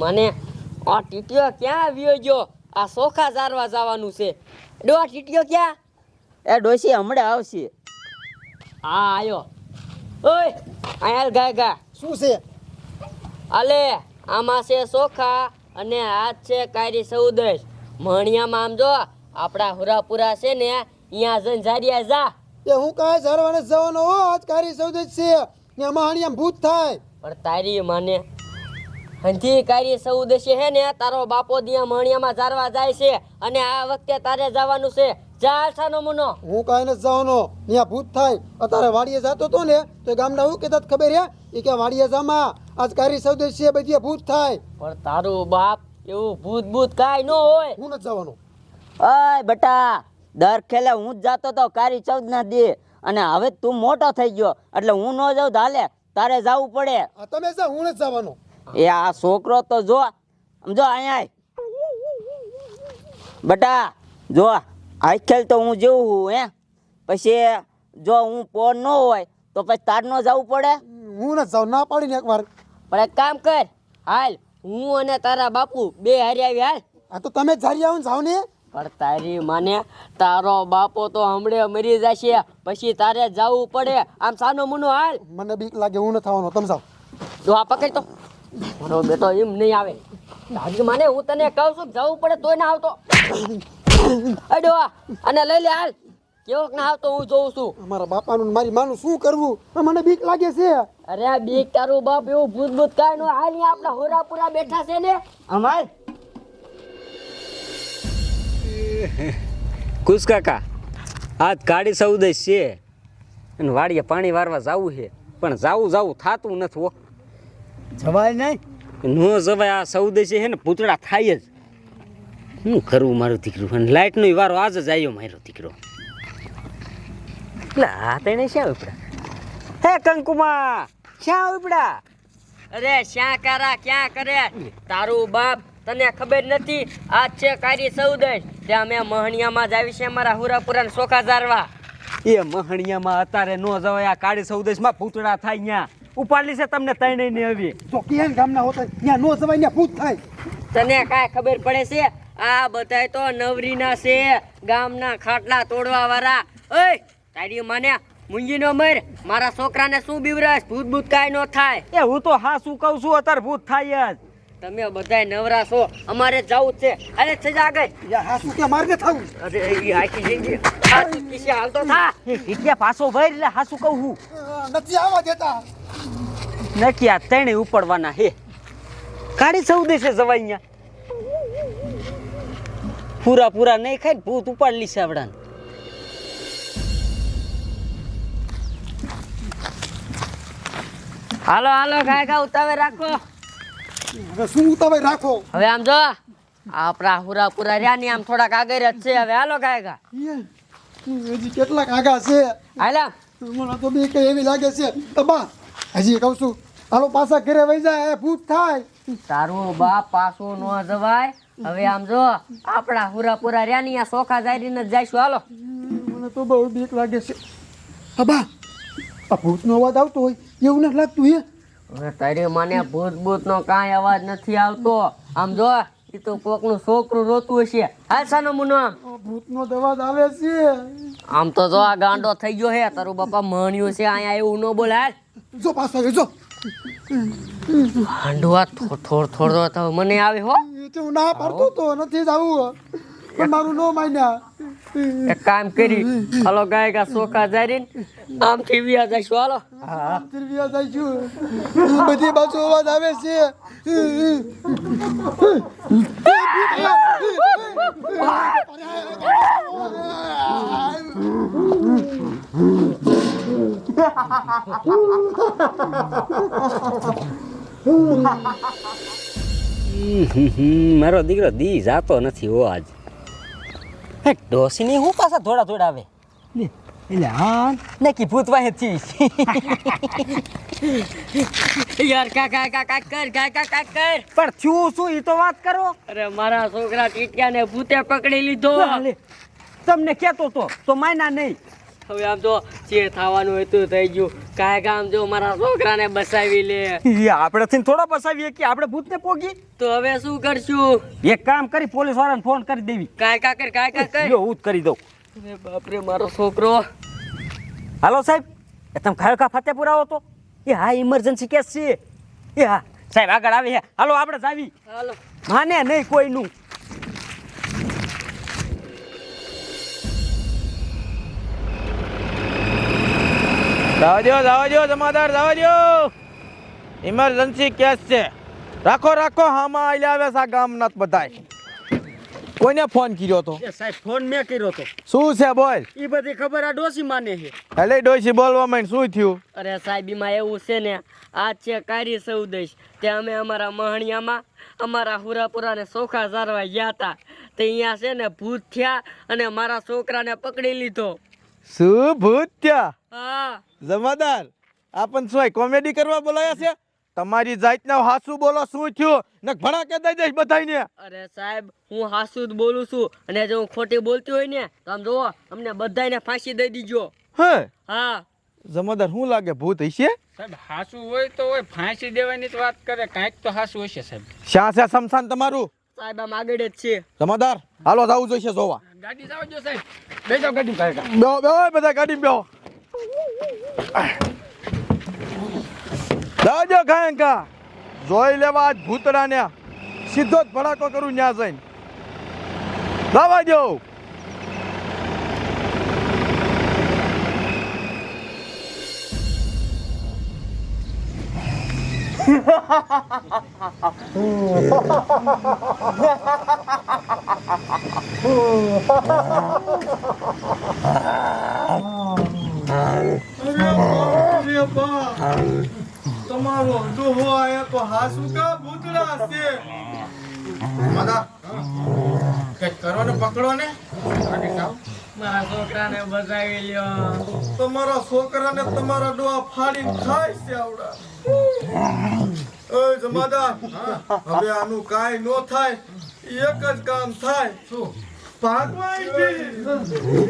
મને આ ટીટીઓ ક્યાં આવ્યો ગયો આ સોખા જારવા જવાનું છે. ડો આ ટીટીઓ ક્યાં? એ ડોસી હમણાં આવશે. હા આયો. ઓય આયલ ગા ગા. શું છે? અલે આમાં છે સોખા અને આ છે કાયરી સૌદેશ મણિયામાં આમ જો આપણા હુરાપુરા છે ને અહીંયા જઈને જારિયા જા. એ હું કાંઈ ઝારવાને જ જવાનો હો આજ કારી સૌદેશ છે. ને આમાં ભૂત થાય. પણ તારી માને હંધી કાયરી સૌદેશે હે ને તારો બાપો દિયા મણિયામાં જારવા જાય છે અને આ વખતે તારે જવાનું છે. જા સાનો મુનો. હું કાંઈ નથી જવાનો. ત્યાં ભૂત થાય. અત્યારે વાડીએ જતો તો ને તો ગામડા ગામના હું કહેતા હતા ખબર હે? એ કે વાડીએ જામાં. આજ કારી સૌદેશ બધી ભૂત થાય. પણ તારું બાપ એવું ભૂત ભૂત કાંઈ ન હોય. હું નથી જવાનો. અય બટા દર ખેલે હું જ જાતો તો કારી ચૌદ ના દે. અને હવે તું મોટો થઈ ગયો એટલે હું ન જાઉં તો હાલે તારે જવું પડે. આ તમે જા હું નથી જવાનો. એ આ છોકરો તો જો સમજો અહીંયા બટા જો આખેલ તો હું જેવું હું હે? પછી જો હું પોર ન હોય તો પછી તાર ન જવું પડે? હું ને જાઉં ના પાડીને એકવાર. પણ એક કામ કર હાલ હું અને તારા બાપુ બે હારી આવી હાલ. આ તો તમે જ ઝારી આવો ને ને. પણ તારી માને તારો બાપો તો હમણે મરી જશે પછી તારે જવું પડે. આમ સાનો મુનો હાલ. મને બીક લાગે હું ન થવાનો તમે જાઓ. જો આ પકડ તો. મારો બેટો એમ નહીં આવે. દાદી માને હું તને કહું છું જવું પડે તોય ના આવતો. અડો અને લઈ લે હાલ. કેવોક ના આવતો હું જોઉં છું. અમારા બાપાનું ને મારી માનું શું કરવું? મને બીક લાગે છે. અરે આ બીક તારું બાપ એવું ભૂત ભૂત કાંઈ નો હાલ અહીંયા આપણા હોરાપુરા બેઠા છે ને. અમાર કુશ કાકા આજ કાળી સૌદેશ છે. અને વાડીએ પાણી વારવા જવું છે. પણ જાવું જાવું થાતું નથી હો. જવાય નહીં? નો જવાય આ સૌદેશી હે ને પૂતળા થાય જ. શું કરવું મારું દીકરો? અને લાઇટનો વારો આજ જ આવ્યો મારો દીકરો. એટલે આ તેને શ્યા ઉપડા? હે કંકુમા શ્યા ઉપડા? અરે શ્યા કારા ક્યાં કરે? તારું બાપ તને ખબર નથી? આજ છે કારી સૌદેશ ત્યાં મેં મહણિયામાં જ આવી છે મારા હુરાપુરા સોખા જારવા એ મહણિયામાં અત્યારે નો જવાય આ કાળી સૌદેશમાં પૂતળા થાય ત્યાં ઉપાડલી છે તમને તૈણે ને આવી તો કેમ ગામના હોતા? ત્યાં નો જવાય ને ભૂત થાય. તને કાંઈ ખબર પડે છે? આ બધાય તો નવરીના છે ગામના ખાટલા તોડવા વાળા ઓય તારી માને મુંજી નો મર મારા છોકરાને શું બીવરાશ? ભૂત ભૂત કાંઈ નો થાય. એ હું તો હા શું કહું છું અત્યારે ભૂત થાય જ. તમે બધાય નવરા છો અમારે જવું જ છે. અરે છે આગળ. યા હા શું કે માર્ગે થાઉં? અરે એ આખી જિંદગી આ કિસ્સે હાલતો થા. એટલે પાછો ભાઈ એટલે હા શું કહું હું. નથી આવવા દેતા. નક્કી આ ત્રણે ઉપડવાના હે. કાળી સૌદેશે જવાય અહીંયા પૂરા પૂરા નહીં ખાય ભૂત ઉપાડલી છે આપણાને હાલો હાલો ગાય ખા ઉતાવે રાખો. હવે શું ઉતાવે રાખો? હવે આમ જો આપણા હુરા પુરા રહ્યા ને આમ થોડાક આગળ જ છે. હવે હાલો ગાય ખા હજી કેટલાક આગા છે. હાલા. મને તો બી કઈ એવી લાગે છે. તો બા હજી કહું છું હાલો પાછા ઘરે વહી જાય ભૂત થાય. તારું બાપ પાસો ન જવાય. હવે આમ જો આપણા હુરા પુરા રહ્યા ને આ સોખા જાયરીને જ જઈશું. હાલો. મને તો બહુ બીક લાગે છે. અબા આ ભૂતનો અવાજ આવતો હોય એવું નથી લાગતું હે? હવે તારે મને ભૂત ભૂત નો કાંઈ અવાજ નથી આવતો. આમ જો એ તો કોકનું છોકરું રોતું હશે. હાલ સાનો મુનો આમ ભૂતનો અવાજ આવે છે. આમ તો જો આ ગાંડો થઈ ગયો હે. તારું બાપા માણ્યું છે અહીંયા એવું ન બોલ હાલ. જો પાછો જો. હાંડવા થોડ થોડો તો મને આવે હો. તો ના પડતો તો નથી જ આવું પણ મારું નો માન્યા. એક કામ કરી હાલો ગાય ગા સોખા જારીને આમથી વ્યા જઈશું હાલો. ત્રિવિયા જાય છું બધી બાજુ અવાજ આવે છે. મારો દીકરો દી જાતો નથી હો આજ. હે ડોસીની હું પાછા થોડા થોડા આવે એટલે હા ને કી ભૂત વાહે થી યાર કા કા કા કા કર કા કા કા કર. પણ થયું શું એ તો વાત કરો? અરે મારા છોકરા ટીટિયાને ભૂતે પકડી લીધો. તમને કહેતો તો તો માયના નહીં. હવે આમ તો જે થવાનું હતું થઈ ગયું. કાંઈ કામ જો મારા છોકરાને બસાવી લે. એ આપણે થોડા બસાવીએ કે આપણે ભૂતને પોગી? તો હવે શું કરશું? એક કામ કરી પોલીસ વાળાને ફોન કરી દેવી. કાંઈ કાકર કાંઈ કાકર જો હું જ કરી દઉં. બાપરે મારો છોકરો. હાલો સાહેબ એ તમે ખરેખર ફતેપુર આવો તો? એ હા ઇમરજન્સી કેસ છે. એ હા. સાહેબ આગળ આવી હાલો આપણે જાવી. હાલો. માને નહીં કોઈનું. જવા દો જમાદાર દો ઇમરજન્સી કેસ છે. રાખો રાખો હામાં આવે છે આ ગામના બધાય. કોઈને ફોન કર્યો તો? એ સાહેબ ફોન મેં કર્યો તો. શું છે બોલ? એ બધી ખબર આ ડોસી માને છે. એટલે ડોસી બોલવા માંડ શું થયું? અરે સાહેબ એમાં એવું છે ને આ છે કારી સૌદેશ. તે અમે અમારા મહણિયામાં અમારા હુરાપુરાને સોખા સારવા ગયા હતા. તે અહીંયા છે ને ભૂત થયા અને મારા છોકરાને પકડી લીધો. શું ભૂત હા. જમાદાર આપણ શું કોમેડી કરવા બોલાયા છે? તમારી જાતના હાસુ બોલો શું થયું? ને ભણા કે દઈ દઈશ બધાયને. અરે સાહેબ હું હાસુ જ બોલું છું. અને જો હું ખોટી બોલતી હોય ને તો આમ જોવો અમને બધાને ફાંસી દઈ દીજો. હે? હા. જમાદાર શું લાગે ભૂત હશે? સાહેબ હાસુ હોય તો હોય ફાંસી દેવાની જ વાત કરે કાંઈક તો હાસુ હશે સાહેબ. શ્યાં છે સમસાન તમારું? સાહેબ આમ આગળ જ છે. જમાદાર હાલો જવું જોઈશે જોવા. ગાડી જાવ જો જોઈ લેવા આજ ભૂતડાને સીધો જ ભડાકો કરું ન્યા જઈને. દાવા જો તમારો ડોહો આયા તો હાસુ કા ભૂતડા છે કરો ને પકડો ને છોકરાને બચાવી લ્યો તમારા છોકરાને તમારા ડોહા ફાડી ખાય છે આવડા. ઓય જમાદાર હવે આનું કાંઈ ન થાય એક જ કામ થાય શું ભાગવા અહીંથી.